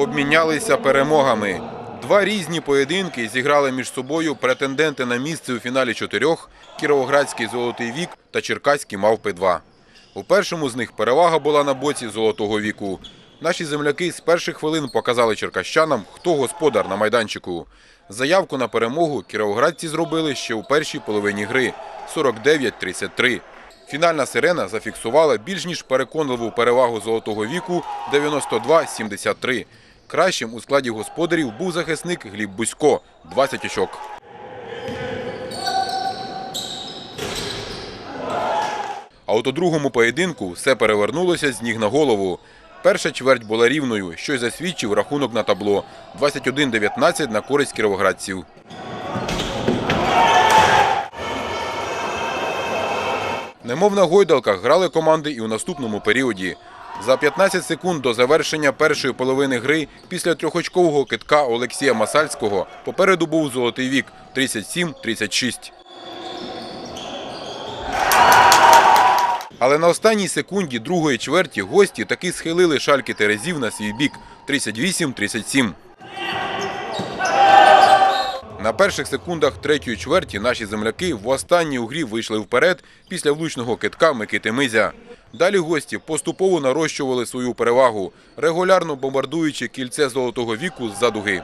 обмінялися перемогами. Два різні поєдинки зіграли між собою претенденти на місце у фіналі чотирьох Кіровоградський Золотий вік та Черкаські Мавпи 2. У першому з них перевага була на боці золотого віку. Наші земляки з перших хвилин показали черкащанам, хто господар на майданчику. Заявку на перемогу кіровоградці зробили ще у першій половині гри 49-33. Фінальна сирена зафіксувала більш ніж переконливу перевагу золотого віку 92-73. Кращим у складі господарів був захисник Гліб Бусько 20 очок. А от у другому поєдинку все перевернулося з ніг на голову. Перша чверть була рівною, що й засвідчив рахунок на табло 21-19 на користь кіровоградців. Немов на гойдалках грали команди і у наступному періоді. За 15 секунд до завершення першої половини гри після трьохочкового китка Олексія Масальського попереду був золотий вік 37-36. Але на останній секунді другої чверті гості таки схилили шальки Терезів на свій бік 38-37. На перших секундах третьої чверті наші земляки в останній у грі вийшли вперед після влучного китка Микити Мизя. Далі гості поступово нарощували свою перевагу, регулярно бомбардуючи кільце золотого віку з-за дуги.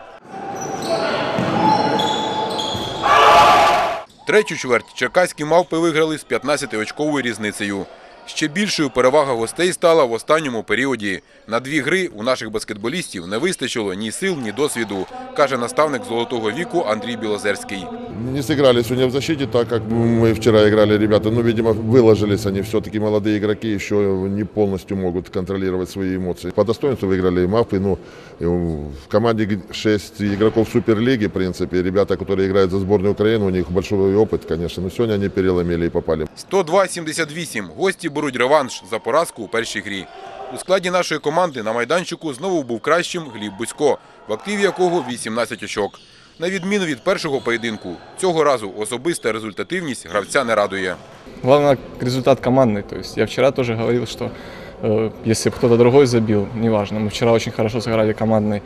Третю чверть черкаські мавпи виграли з 15-очковою різницею. Ще більшою перевага гостей стала в останньому періоді. На дві гри у наших баскетболістів не вистачило ні сил, ні досвіду, каже наставник золотого віку Андрій Білозерський. Не сыграли сегодня в защите так, как мы вчера играли, ребята. Ну, видимо, выложились они все-таки молодые игроки, еще не полностью могут контролировать свои эмоции. По достоинству выиграли и Мавпы. Ну, и в команде 6 игроков Суперлиги, в принципе. Ребята, которые играют за сборную Украины, у них большой опыт, конечно. Но сегодня они переломили и попали. 102-78. Гості беруть реванш за поразку у першій грі. У складі нашої команди на майданчику знову був кращим Гліб Бусько, в активі якого 18 очок. На відміну від першого поєдинку, цього разу особиста результативність гравця не радує. Головне результат командний. То есть я вчора теж говорив, э, если бы кто-то другой забил, неважно. Мы вчера очень хорошо сыграли командный,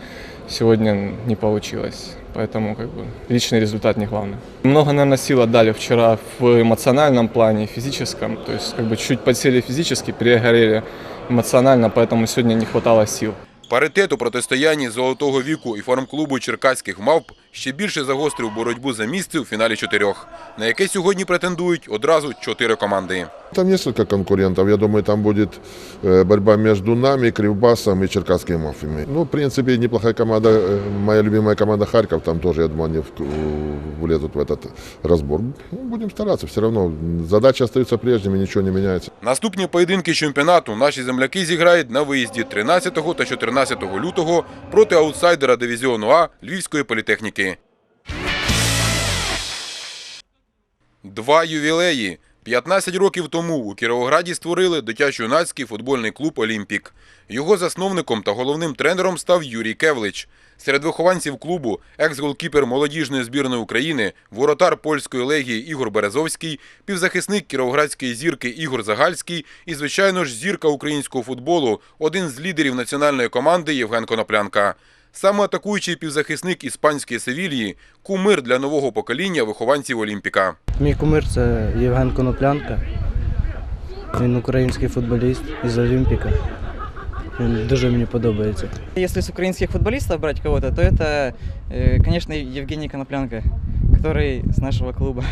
сегодня не получилось. Поэтому как бы личный результат не главное. Много, наверное, сил отдали вчера в эмоциональном плане, физическом. То есть как бы чуть подсели физически, перегорели эмоционально, поэтому сегодня не хватало сил. Паритет у протистоянні золотого віку і формклубу черкаських мавп ще більше загострив боротьбу за місце у фіналі чотирьох, на яке сьогодні претендують одразу чотири команди. Там несколько конкурентов. Я думаю, там будет э, борьба между нами, Кривбасом и Черкасскими Мафиями. Ну, в принципе, неплохая команда. э, Моя любимая команда Харьков. Там тоже, я думаю, они в- в- влезут в этот разбор. Ну, будем стараться. Все равно задачи остаются прежними, ничего не меняется. Наступні поєдинки чемпіонату наші земляки зіграють на виїзді 13 та 14 лютого проти аутсайдера дивізіону А Львівської політехніки. Два ювілеї. 15 років тому у Кіровограді створили дитячо-юнацький футбольний клуб Олімпік. Його засновником та головним тренером став Юрій Кевлич. Серед вихованців клубу екс-голкіпер молодіжної збірної України, воротар польської легії Ігор Березовський, півзахисник кіровоградської зірки Ігор Загальський і, звичайно ж, зірка українського футболу, один з лідерів національної команди Євген Коноплянка. Саме атакуючий півзахисник іспанської Севільї – кумир для нового покоління вихованців Олімпіка. Мій кумир це Євген Коноплянка. Він український футболіст із Олімпіка. Він дуже мені подобається. Если с украинских футболистов брать кого-то, то это, э, конечно, Евгений Коноплянка, который с нашего клуба.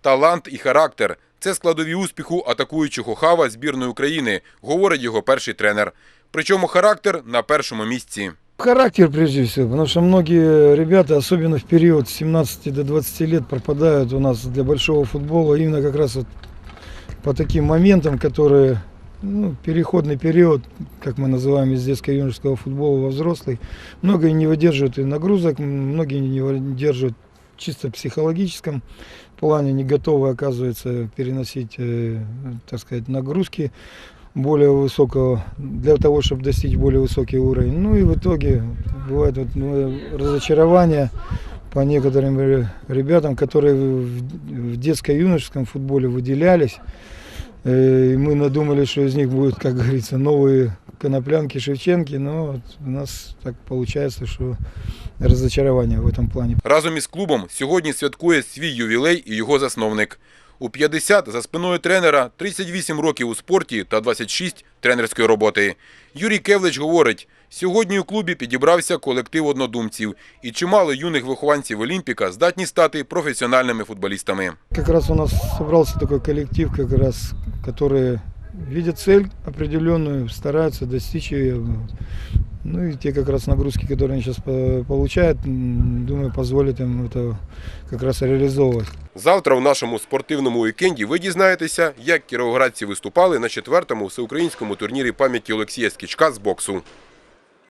Талант і характер – це складові успіху атакуючого хава збірної України, говорить його перший тренер. Причому характер на першому місці. Характер прежде всего, потому что многие ребята, особенно в период с 17 до 20 лет, пропадают у нас для большого футбола именно как раз вот по таким моментам, которые ну, переходный период, как мы называем из детско-юношеского футбола во взрослый. Многие не выдерживают и нагрузок, многие не выдерживают чисто психологическом плане, не готовы, оказывается, переносить, э, так сказать, нагрузки более высокого, для того, чтобы достичь более высокий уровень. Ну и в итоге бывает вот, ну, разочарование по некоторым ре- ребятам, которые в, в детско-юношеском футболе выделялись. Э, И мы надумали, что из них будут, как говорится, новые Коноплянки, Шевченки, но вот у нас так получается, что разочарование в этом плане. Разом із клубом сьогодні святкує свій ювілей і його засновник. У 50 за спиною тренера 38 років у спорті та 26 тренерської роботи. Юрій Кевлич говорить, сьогодні у клубі підібрався колектив однодумців, і чимало юних вихованців Олімпіка здатні стати професіональними футболістами. Как раз у нас собрался такой коллектив, как раз, который видит цель определенную, стараются достичь ее. Ну и те как раз нагрузки, которые они сейчас получают, м, думаю, позволят им это как раз реализовывать. Завтра в нашому спортивному вікенді ви дізнаєтеся, як кіровоградці виступали на четвертому всеукраїнському турнірі пам'яті Олексія Скічка з боксу.